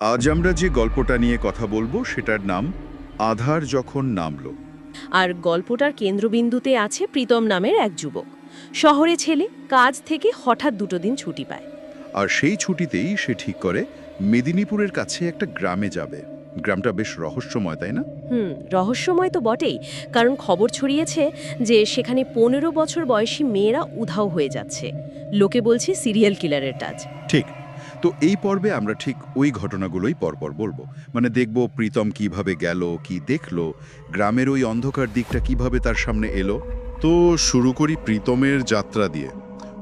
আজ আমরা যে গল্পটা নিয়ে কথা বলব সেটার নাম আধার যখন নামলো। আর গল্পটার কেন্দ্রবিন্দুতে আছে প্রীতম নামের এক যুবক। শহরে ছেলে কাজ থেকে হঠাৎ দুটো দিন ছুটি পায়। আর সেই ছুটিতেই সে ঠিক করে মেদিনীপুরের কাছে একটা গ্রামে যাবে। গ্রামটা বেশ রহস্যময় তাই না? হুম রহস্যময় তো বটেই। কারণ খবর ছড়িয়েছে যে সেখানে পনেরো বছর বয়সী মেয়েরা উধাও হয়ে যাচ্ছে। লোকে বলছে সিরিয়াল কিলারের টাচ। ঠিক। তো এই পর্বে আমরা ঠিক ওই ঘটনাগুলোই পরপর বলব। মানে দেখব প্রীতম কীভাবে গেল কি দেখল গ্রামের ওই অন্ধকার দিকটা কীভাবে তার সামনে এলো। তো শুরু করি প্রীতমের যাত্রা দিয়ে।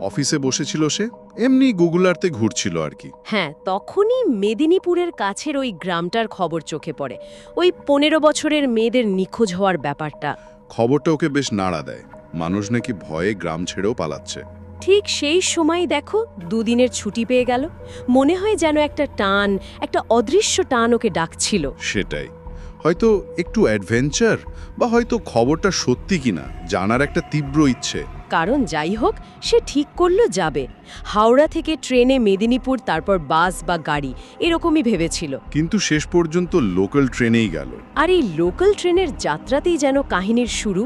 অফিসে বসেছিল সে এমনি গুগল আর্থে ঘুরছিল আর কি। হ্যাঁ তখনই মেদিনীপুরের কাছের ওই গ্রামটার খবর চোখে পড়ে। ওই পনেরো বছরের মেয়েদের নিখোঁজ হওয়ার ব্যাপারটা। খবরটা ওকে বেশ নাড়া দেয়। মানুষ নাকি ভয়ে গ্রাম ছেড়েও পালাচ্ছে। ঠিক সেই সময় দেখো, দুদিনের ছুটি পেয়ে গেল। মনে হয় যেন একটা টান, একটা অদৃশ্য টান ওকে ডাকছিল। সেটাই। হয়তো একটু অ্যাডভেঞ্চার বা হয়তো খবরটা সত্যি কিনা, জানার একটা তীব্র ইচ্ছে। কারণ যাই হোক সে ঠিক করল যাবে। হাওড়া থেকে ট্রেনে মেদিনীপুর তারপর বাস বা গাড়ি এরকমই ভেবেছিল। কিন্তু শেষ পর্যন্ত লোকাল ট্রেনেই গেল। আর এই লোকাল ট্রেনের যাত্রাতেই যেন কাহিনীর শুরু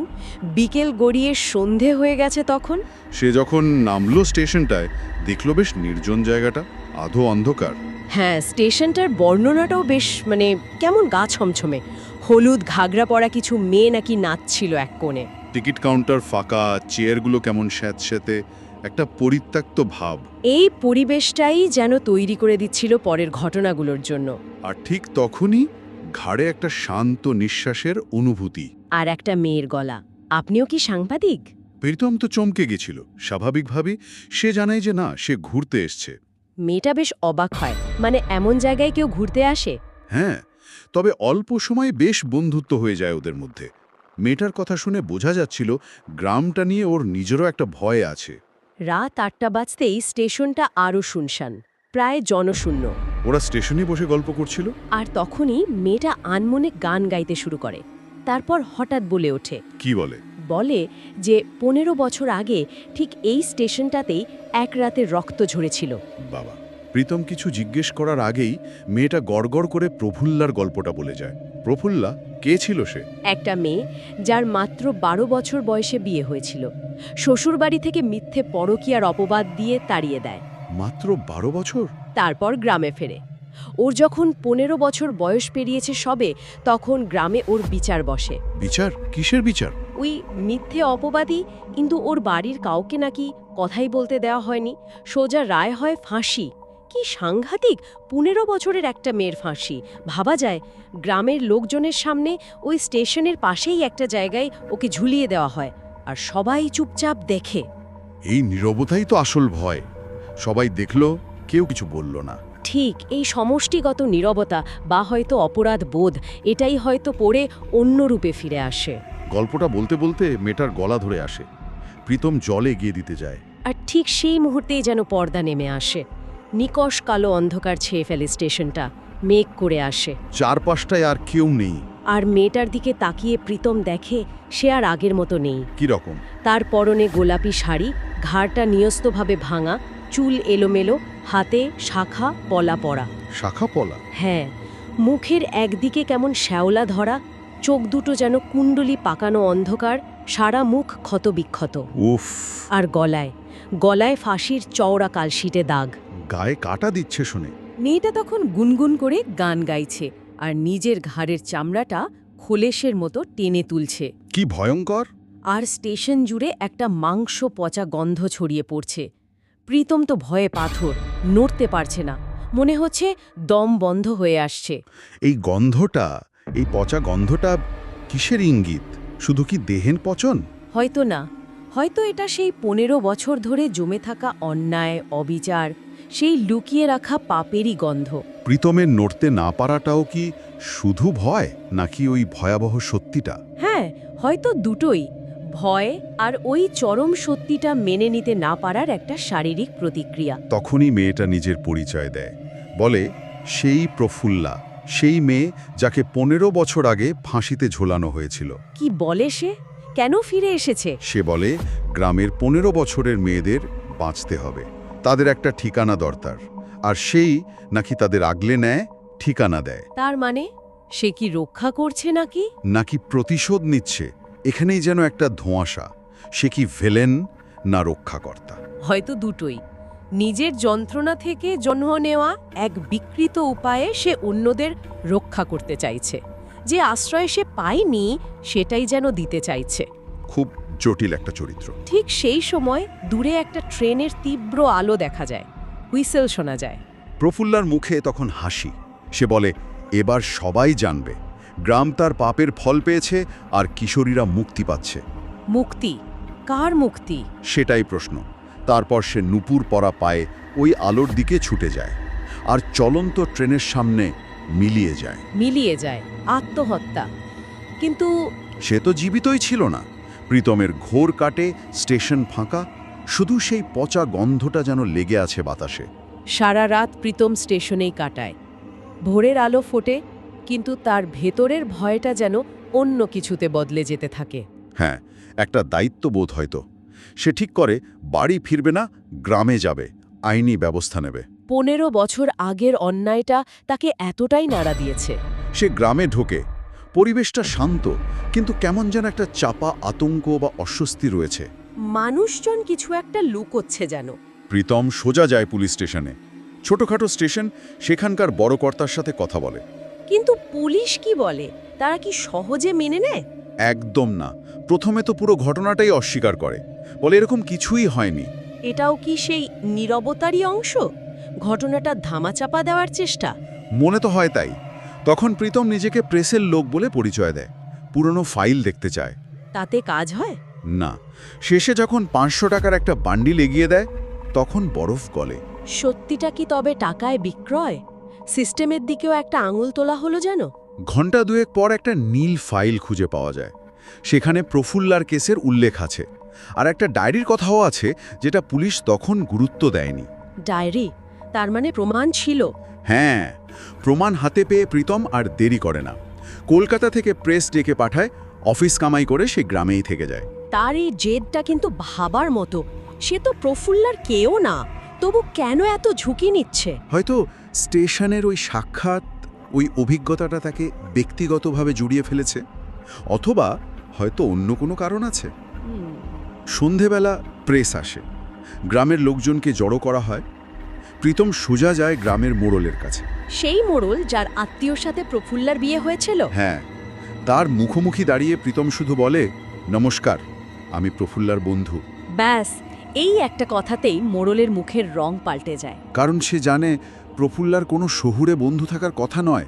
বিকেল গড়িয়ে সন্ধে হয়ে গেছে তখন। সে যখন নামলো স্টেশনটায় দেখল বেশ নির্জন জায়গাটা আধো অন্ধকার। হ্যাঁ স্টেশনটার বর্ণনাটাও বেশ মানে কেমন গা ছমছমে। হলুদ ঘাগরা পরা কিছু মেয়ে নাকি নাচছিল এক কোণে। টিকিট কাউন্টার ফাঁকা চেয়ারগুলো কেমন স্যাঁতস্যাঁতে একটা পরিত্যক্ত ভাব। এই পরিবেশটাই যেন তৈরি করে দিচ্ছিল পরের ঘটনাগুলোর জন্য। আর ঠিক তখনই ঘাড়ে একটা শান্ত নিঃশ্বাসের অনুভূতি। আর একটা মেয়ের গলা। আপনিও কি সাংবাদিক? প্রীতম তো চমকে গেছিল। স্বাভাবিকভাবে সে জানায় যে না সে ঘুরতে এসছে। মেয়েটা বেশ অবাক হয়। মানে এমন জায়গায় কেউ ঘুরতে আসে? হ্যাঁ তবে অল্প সময়ে বেশ বন্ধুত্ব হয়ে যায় ওদের মধ্যে। মেয়েটার কথা শুনে বোঝা যাচ্ছিল গ্রামটা নিয়ে ওর নিজেরও একটা ভয় আছে। রাত আটটা বাজতেই স্টেশনটা আরও শুনশান প্রায় জনশূন্য। ওরা স্টেশনে বসে গল্প করছিল? আর তখনই মেয়েটা আনমনে গান গাইতে শুরু করে তারপর হঠাৎ বলে ওঠে। কি বলে? বলে যে পনেরো বছর আগে ঠিক এই স্টেশনটাতেই এক রাতে রক্ত ঝরেছিল। বাবা প্রীতম কিছু জিজ্ঞেস করার আগেই মেয়েটা গড়গড় করে প্রফুল্লার গল্পটা বলে যায়। প্রফুল্লা কে ছিল সে? একটা মেয়ে যার মাত্র বারো বছর বয়সে বিয়ে হয়েছিল। শ্বশুরবাড়ি থেকে মিথ্যে পরকীয়ার অপবাদ দিয়ে তাড়িয়ে দেয়। মাত্র বারো বছর? তারপর গ্রামে ফেরে। ওর যখন পনেরো বছর বয়স পেরিয়েছে সবে তখন গ্রামে ওর বিচার বসে। বিচার? কিসের বিচার? ওই মিথ্যে অপবাদী কিন্তু ওর বাড়ির কাউকে নাকি কথাই বলতে দেওয়া হয়নি। সোজা রায় হয় ফাঁসি। কি সাংঘাতিক পনেরো বছরের একটা মেয়ের ফাঁসি। ভাবা যায় গ্রামের লোকজনের সামনে ওই স্টেশনের পাশেই একটা জায়গায় ওকে ঝুলিয়ে দেওয়া হয় আর সবাই চুপচাপ দেখে। এই নীরবতাই তো আসল ভয়। সবাই দেখল কেউ কিছু বলল না। ঠিক এই সমষ্টিগত নীরবতা বা হয়তো অপরাধ বোধ এটাই হয়তো পড়ে অন্য রূপে ফিরে আসে। গল্পটা বলতে বলতে মেয়েটার গলা ধরে আসে। প্রীতম জলে গিয়ে দিতে যায়। আর ঠিক সেই মুহূর্তেই যেন পর্দা নেমে আসে। নিকশ কালো অন্ধকার ছেয়ে ফেলে স্টেশনটা। মেঘ করে আসে। চারপাশটায় আর কেউ নেই। আর মেয়েটার দিকে তাকিয়ে প্রীতম দেখে সে আর আগের মতো নেই। কি রকম? তার পরনে গোলাপি শাড়ি ঘাড়টা নিয়স্তভাবে ভাঙা চুল এলোমেলো হাতে শাখা পলা পড়া শাখা পলা? হ্যাঁ মুখের একদিকে কেমন শ্যাওলা ধরা চোখ দুটো যেন কুণ্ডলি পাকানো অন্ধকার সারা মুখ ক্ষতবিক্ষত। উফ। আর গলায় গলায় ফাঁসির চওড়া কালশিটে দাগ। গায়ে কাটা দিচ্ছে শুনে। মেয়েটা তখন গুনগুন করে গান গাইছে আর নিজের ঘাড়ের চামড়াটা খোলেশের মতো টেনে তুলছে। কি ভয়ঙ্কর? আর স্টেশন জুড়ে একটা মাংস পচা গন্ধ ছড়িয়ে পড়ছে। প্রীতম তো ভয়ে পাথর নড়তে পারছে না। মনে হচ্ছে দম বন্ধ হয়ে আসছে। এই গন্ধটা এই পচা গন্ধটা কিসের ইঙ্গিত? শুধু কি দেহেন পচন? হয়তো না। হয়তো এটা সেই পনেরো বছর ধরে জমে থাকা অন্যায় অবিচার সেই লুকিয়ে রাখা পাপেরই গন্ধ। প্রীতমের নড়তে না পারাটাও কি শুধু ভয় নাকি ওই ভয়াবহ সত্যিটা? হ্যাঁ হয়তো দুটোই। ভয় আর ওই চরম সত্যিটা মেনে নিতে না পারার একটা শারীরিক প্রতিক্রিয়া। তখনই মেয়েটা নিজের পরিচয় দেয়। বলে সেই প্রফুল্লা সেই মেয়ে যাকে পনেরো বছর আগে ফাঁসিতে ঝোলানো হয়েছিল। কি বলে সে? কেন ফিরে এসেছে? সে বলে গ্রামের পনেরো বছরের মেয়েদের বাঁচতে হবে। তাদের একটা ঠিকানা দরকার আর সেই নাকি তাদের আগলে নেয় ঠিকানা দেয়। তার মানে সে কি রক্ষা করছে নাকি? নাকি প্রতিশোধ নিচ্ছে এখানেই যেন একটা ধোঁয়াশা সে কি ভেলেন না রক্ষাকর্তা? হয়তো দুটোই। নিজের যন্ত্রণা থেকে জন্ম নেওয়া এক বিকৃত উপায়ে সে অন্যদের রক্ষা করতে চাইছে। যে আশ্রয় সে পায়নি সেটাই যেন দিতে চাইছে। খুব জটিল একটা চরিত্র। ঠিক সেই সময় দূরে একটা ট্রেনের তীব্র আলো দেখা যায়। হুইসেল শোনা যায়। প্রফুল্লার মুখে তখন হাসি। সে বলে এবার সবাই জানবে। গ্রাম তার পাপের ফল পেয়েছে আর কিশোরীরা মুক্তি পাচ্ছে। মুক্তি? কার মুক্তি? সেটাই প্রশ্ন। তারপর সে নুপুর পরা পায়ে ওই আলোর দিকে ছুটে যায় আর চলন্ত ট্রেনের সামনে মিলিয়ে যায়। মিলিয়ে যায়। আত্মহত্যা। কিন্তু সে তো জীবিতই ছিল না। প্রীতমের ঘোর কাটে স্টেশন ফাঁকা শুধু সেই পচা গন্ধটা যেন লেগে আছে বাতাসে। সারা রাত প্রীতম স্টেশনেই কাটায়। ভোরের আলো ফোটে কিন্তু তার ভেতরের ভয়টা যেন অন্য কিছুতে বদলে যেতে থাকে। হ্যাঁ একটা দায়িত্ববোধ হয়তো। সে ঠিক করে বাড়ি ফিরবে না গ্রামে যাবে আইনি ব্যবস্থা নেবে। পনেরো বছর আগের অন্যায়টা তাকে এতটাই নাড়া দিয়েছে। সে গ্রামে ঢোকে পরিবেশটা শান্ত কিন্তু কেমন যেন একটা চাপা আতঙ্ক বা অস্বস্তি রয়েছে। মানুষজন কিছু একটা লুকোচ্ছে যেন। প্রীতম সোজা যায় পুলিশ স্টেশনে। ছোটখাটো স্টেশন সেখানকার বড় কর্তার সাথে কথা বলে। কিন্তু পুলিশ কি বলে? তারা কি সহজে মেনে নেয়? একদম না। প্রথমে তো পুরো ঘটনাটাই অস্বীকার করে। বলে এরকম কিছুই হয়নি। এটাও কি সেই নীরবতারই অংশ? ঘটনাটা ধামাচাপা দেওয়ার চেষ্টা? মনে তো হয় তাই। তখন প্রীতম নিজেকে প্রেসের লোক বলে পরিচয় দেয়। পুরনো ফাইল দেখতে চায়। তাতে কাজ হয়? না। শেষে যখন পাঁচশো টাকার একটা বান্ডিল এগিয়ে দেয় তখন বরফ গলে। সত্যিটা কি তবে টাকায় বিক্রয়? সিস্টেমের দিকেও একটা আঙুল তোলা হলো যেন? ঘণ্টা দুয়েক পর একটা নীল ফাইল খুঁজে পাওয়া যায়। সেখানে প্রফুল্লার কেসের উল্লেখ আছে। আর একটা ডায়েরির কথাও আছে যেটা পুলিশ তখন গুরুত্ব দেয়নি। ডায়েরি? তার মানে প্রমাণ ছিল। হ্যাঁ প্রমাণ হাতে পেয়ে প্রীতম আর দেরি করে না। কলকাতা থেকে প্রেস ডেকে পাঠায় অফিস কামাই করে সে গ্রামেই থেকে যায়। তার এই জেদটা কিন্তু ভাবার মতো। সে তো প্রফুল্লার কেউ না। তবু কেন এত ঝুঁকি নিচ্ছে? হয়তো স্টেশনের ওই সাক্ষাৎ ওই অভিজ্ঞতাটা তাকে ব্যক্তিগতভাবে জুড়িয়ে ফেলেছে। অথবা হয়তো অন্য কোনো কারণ আছে। সন্ধেবেলা প্রেস আসে। গ্রামের লোকজনকে জড়ো করা হয়। প্রীতম সোজা যায় গ্রামের মোড়লের কাছে। সেই মোড়ল যার আত্মীয়র সাথে প্রফুল্লার বিয়ে হয়েছিল? হ্যাঁ তার মুখোমুখি দাঁড়িয়ে প্রীতম শুধু বলে নমস্কার আমি প্রফুল্লার বন্ধু। ব্যাস এই একটা কথাতেই মোড়লের মুখের রং পাল্টে যায়। কারণ সে জানে প্রফুল্লার কোনো শহুরে বন্ধু থাকার কথা নয়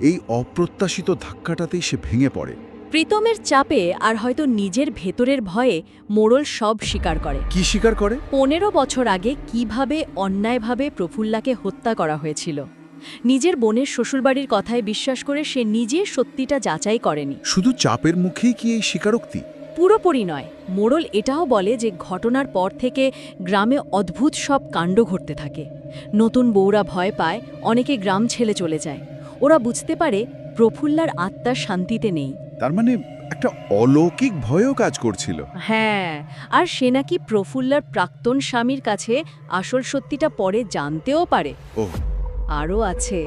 এই অপ্রত্যাশিত ধাক্কাটাতেই সে ভেঙে পড়ে। প্রীতমের চাপে আর হয়তো নিজের ভেতরের ভয়ে মোড়ল সব স্বীকার করে। কি স্বীকার করে? পনেরো বছর আগে কীভাবে অন্যায়ভাবে প্রফুল্লাকে হত্যা করা হয়েছিল। নিজের বোনের শ্বশুরবাড়ির কথায় বিশ্বাস করে সে নিজে সত্যিটা যাচাই করেনি। শুধু চাপের মুখেই কি এই স্বীকারোক্তি? পুরোপুরি নয় মোড়ল এটাও বলে যে ঘটনার পর থেকে গ্রামে অদ্ভুত সব কাণ্ড ঘটতে থাকে। নতুন বউরা ভয় পায় অনেকে গ্রাম ছেলে চলে যায়। ওরা বুঝতে পারে প্রফুল্লার আত্মা শান্তিতে নেই। তার মানে একটা অলৌকিক ভয়ও কাজ করছিল। হ্যাঁ আর সে নাকি প্রফুল্লার প্রাক্তন স্বামীর কাছে আসল সত্যিটা পরে জানতেও পারে। ও আরও আছে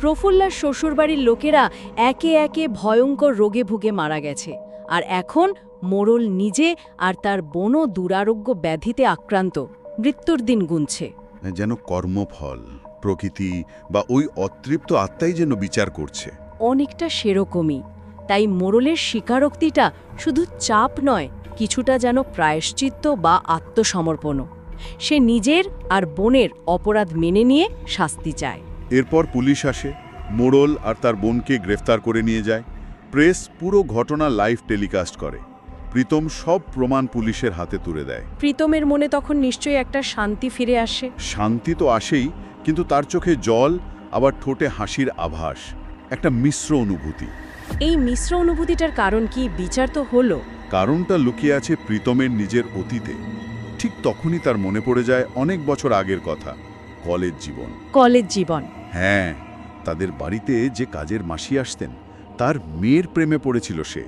প্রফুল্লার শ্বশুরবাড়ির লোকেরা একে একে ভয়ঙ্কর রোগে ভুগে মারা গেছে আর এখন মোড়ল নিজে আর তার বোনও দুরারোগ্য ব্যাধিতে আক্রান্ত মৃত্যুর দিন গুনছে। যেন কর্মফল প্রকৃতি বা ওই অতৃপ্ত আত্মাই যেন বিচার করছে। অনেকটা সেরকমই। তাই মোড়লের স্বীকারোক্তিটা শুধু চাপ নয় কিছুটা যেন প্রায়শ্চিত্ত বা আত্মসমর্পণও। সে নিজের আর বোনের অপরাধ মেনে নিয়ে শাস্তি চায়। এরপর পুলিশ আসে মোড়ল আর তার বোনকে গ্রেফতার করে নিয়ে যায়। প্রেস পুরো ঘটনা লাইভ টেলিকাস্ট করে। প্রীতম সব প্রমাণ পুলিশের হাতে তুলে দেয়। প্রীতমের মনে তখন নিশ্চয়ই একটা শান্তি ফিরে আসে। শান্তি তো আসেই কিন্তু তার চোখে জল আবার ঠোঁটে হাসির আভাস। একটা মিশ্র অনুভূতি। এই মিশ্র অনুভূতিটার কারণ কি বিচার তো হলো? কারণটা লুকিয়ে আছে প্রীতমের নিজের অতীতে। ঠিক তখনই তার মনে পড়ে যায় অনেক বছর আগের কথা কলেজ জীবন। কলেজ জীবন। হ্যাঁ তাদের বাড়িতে যে কাজের মাসি আসতেন তার মেয়ের প্রেমে পড়েছিল সে।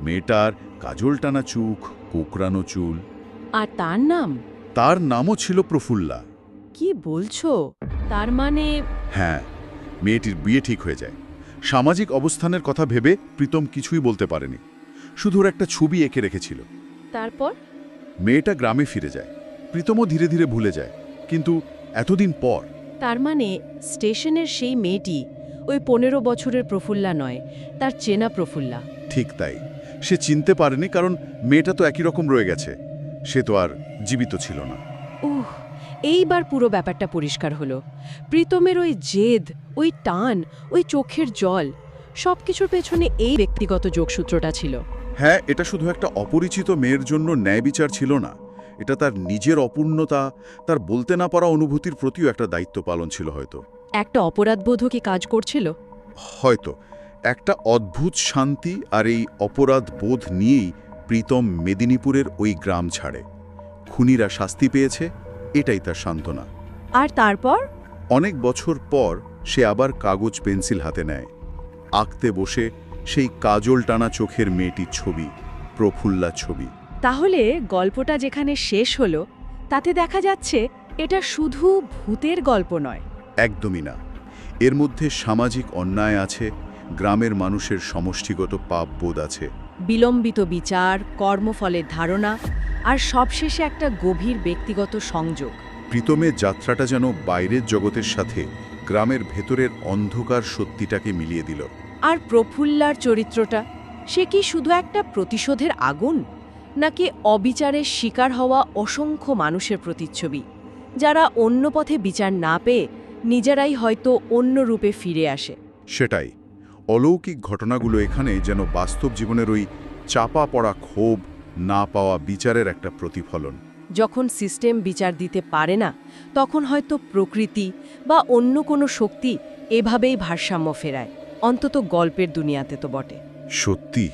মেয়েটার কাজল টানা চুখ কোকড়ানো চুল। আর তার নাম? তার নামও ছিল প্রফুল্লা। কি বলছো? তার মানে হ্যাঁ মেয়েটির বিয়ে ঠিক হয়ে যায়। সামাজিক অবস্থানের কথা ভেবে প্রীতম কিছুই বলতে পারেনি। শুধু একটা ছবি এঁকে রেখেছিল। তারপর? মেয়েটা গ্রামে ফিরে যায়। প্রীতমও ধীরে ধীরে ভুলে যায়। কিন্তু এতদিন পর তার মানে স্টেশনের সেই মেয়েটি ওই পনেরো বছরের প্রফুল্লা নয় তার চেনা প্রফুল্লা। ঠিক তাই। সে চিনতে পারেনি কারণ মেয়েটা তো একই রকম রয়ে গেছে। সে তো আর জীবিত ছিল না। উহ এইবার পুরো ব্যাপারটা পরিষ্কার হলো। প্রীতমের ওই জেদ ওই টান ওই চোখের জল সব কিছুর পেছনে এই ব্যক্তিগত যোগসূত্রটা ছিল। হ্যাঁ এটা শুধু একটা অপরিচিত মেয়ের জন্য ন্যায় বিচার ছিল না। এটা তার নিজের অপূর্ণতা তার বলতে না পারা অনুভূতির প্রতিও একটা দায়িত্ব পালন ছিল হয়তো। একটা অপরাধবোধও কি কাজ করছিল? হয়তো। একটা অদ্ভুত শান্তি আর এই অপরাধ বোধ নিয়েই প্রীতম মেদিনীপুরের ওই গ্রাম ছাড়ে। খুনিরা শাস্তি পেয়েছে এটাই তার সান্ত্বনা। আর তারপর? অনেক বছর পর সে আবার কাগজ পেন্সিল হাতে নেয়। আঁকতে বসে সেই কাজল টানা চোখের মেয়েটির ছবি প্রফুল্লা ছবি। তাহলে গল্পটা যেখানে শেষ হলো তাতে দেখা যাচ্ছে এটা শুধু ভূতের গল্প নয়। একদমই না। এর মধ্যে সামাজিক অন্যায় আছে গ্রামের মানুষের সমষ্টিগত পাপ বোধ আছে। বিলম্বিত বিচার কর্মফলের ধারণা আর সবশেষে একটা গভীর ব্যক্তিগত সংযোগ। প্রীতমের যাত্রাটা যেন বাইরের জগতের সাথে গ্রামের ভেতরের অন্ধকার সত্যিটাকে মিলিয়ে দিল। আর প্রফুল্লার চরিত্রটা সে কি শুধু একটা প্রতিশোধের আগুন? নাকি অবিচারের শিকার হওয়া অসংখ্য মানুষের প্রতিচ্ছবি যারা অন্য পথে বিচার না পেয়ে নিজেরাই হয়তো অন্য রূপে ফিরে আসে? সেটাই। অলৌকিক ঘটনাগুলো এখানে যেন বাস্তব জীবনের ওই চাপা পড়া ক্ষোভ না পাওয়া বিচারের একটা প্রতিফলন। যখন সিস্টেম বিচার দিতে পারে না তখন হয়তো প্রকৃতি বা অন্য কোনো শক্তি এভাবেই ভারসাম্য ফেরায়। অন্তত গল্পের দুনিয়াতে তো বটে। সত্যি?